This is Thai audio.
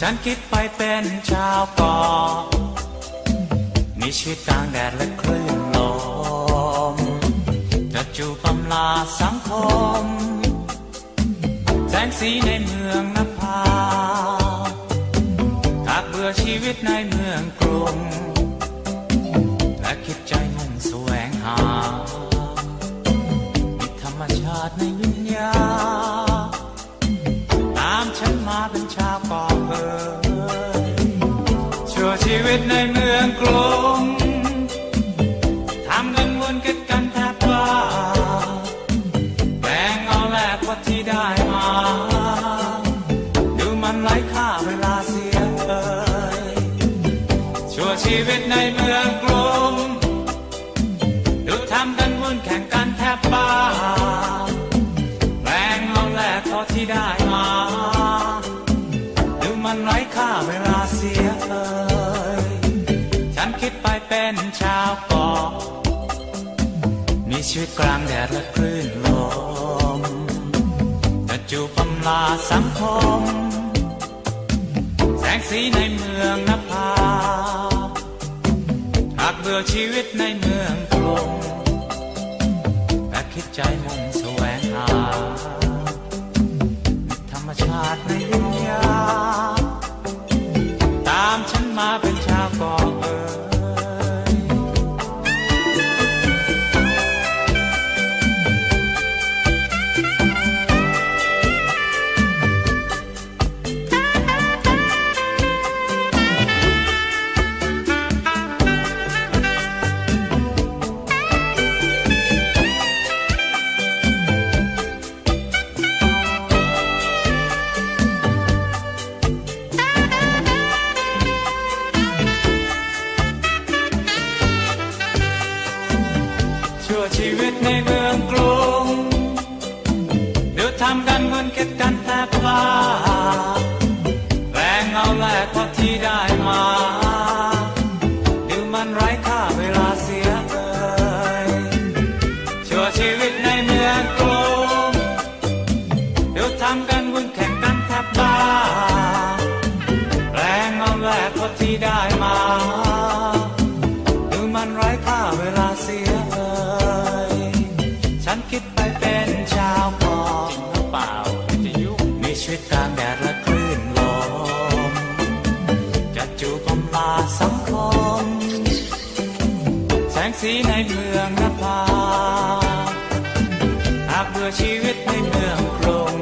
ฉันคิดไปเป็นชาวเกาะมีชีวิตกลางแดดและคลื่นลมจะจูบำลาสังคม แสงสีในเมืองนภาถ้าเบื่อชีวิตในเมืองกรุง และคิดใจมุ่งแสวงหามีธรรมชาติในวิญญาณตามฉันมาเป็นชาวเกาะ เอ่ยชั่วชีวิตในเมืองกรุงทำกันวนกันกันแทบว่าแบ่งเอาแลกว่าที่ได้มา ดูมันไร้ค่าเวลาเสียเอ่ยชั่วชีวิตในเมืองกรุงดูทำกันวนแข่งกันแทบบ้า เป็นชาวเกาะมีชีวิตกลางแดดและคลื่นลมจะจูบำลาสังคม แสงสีในเมืองนภาหากเบื่อชีวิตในเมืองกรุงและคิดใจมุ่งแสวงหาธรรมชาติในวิญญาตามฉันมาเป็นชาวเกาะเอ่ย ชีวิตในเมืองกรุงเดี๋ยวทำกันเงินเก็บกันแทบพลาแรงเอาแลกพอที่ได้มาเดี๋ยวมันไร้ค่าเวลาเสียเอ่ยชั่วชีวิตในเมืองกรุงเดี๋ยวทำกันวุ่นแข่ แสงสีในเมืองนภาหากเบื่อชีวิตในเมืองโกรง